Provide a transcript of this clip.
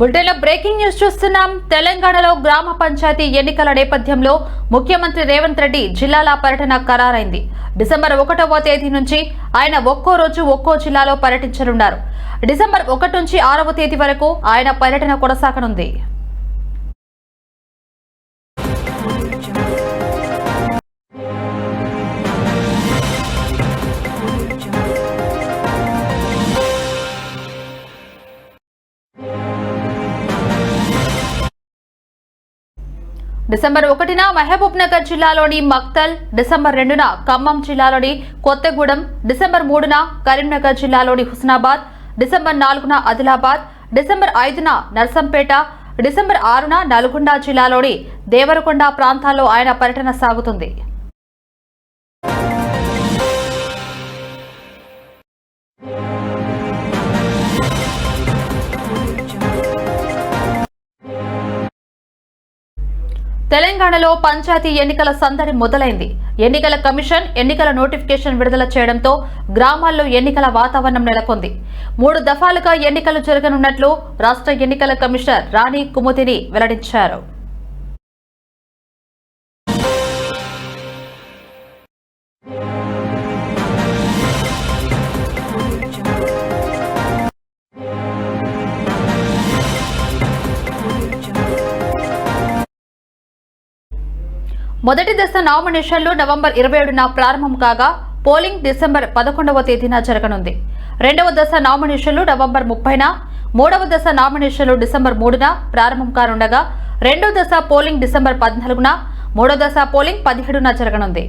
బులెటిన్లో breaking news చూస్తున్నాం. తెలంగాణలో గ్రామ పంచాయతీ ఎన్నికల నేపథ్యంలో ముఖ్యమంత్రి రేవంత్ రెడ్డి జిల్లాల పర్యటన ఖరారైంది. డిసెంబర్ ఒకటవ తేదీ నుంచి ఆయన ఒక్కో రోజు ఒక్కో జిల్లాలో పర్యటించనున్నారు. డిసెంబర్ ఒకటి నుంచి ఆరవ తేదీ వరకు ఆయన పర్యటన కొనసాగనుంది. డిసెంబర్ ఒకటిన మహబూబ్ నగర్ జిల్లాలోని మక్తల్ డిసెంబర్ రెండున ఖమ్మం జిల్లాలోని కొత్తగూడెం డిసెంబర్ మూడున కరీంనగర్ జిల్లాలోని హుస్నాబాద్ డిసెంబర్ నాలుగున ఆదిలాబాద్ డిసెంబర్ ఐదున నర్సంపేట డిసెంబర్ ఆరున నల్గొండ జిల్లాలోని దేవరకొండ ప్రాంతాల్లో ఆయన పర్యటన సాగుతుంది. తెలంగాణలో పంచాయతీ ఎన్నికల సందడి మొదలైంది. ఎన్నికల కమిషన్ ఎన్నికల నోటిఫికేషన్ విడుదల చేయడంతో గ్రామాల్లో ఎన్నికల వాతావరణం నెలకొంది. మూడు దఫాలుగా ఎన్నికలు జరగనున్నట్లు రాష్ట్ర ఎన్నికల కమిషనర్ రాణి కుముదిని వెల్లడించారు. మొదటి దశ నామినేషన్లు నవంబర్ ఇరవై ఏడున ప్రారంభం కాగా పోలింగ్ డిసెంబర్ పదకొండవ తేదీన జరగనుంది. రెండవ దశ నామినేషన్లు నవంబర్ ముప్పైన మూడవ దశ నామినేషన్లు డిసెంబర్ మూడున ప్రారంభం కానుండగా రెండో దశ పోలింగ్ డిసెంబర్ పద్నాలుగున మూడో దశ పోలింగ్ పదిహేడున జరగనుంది.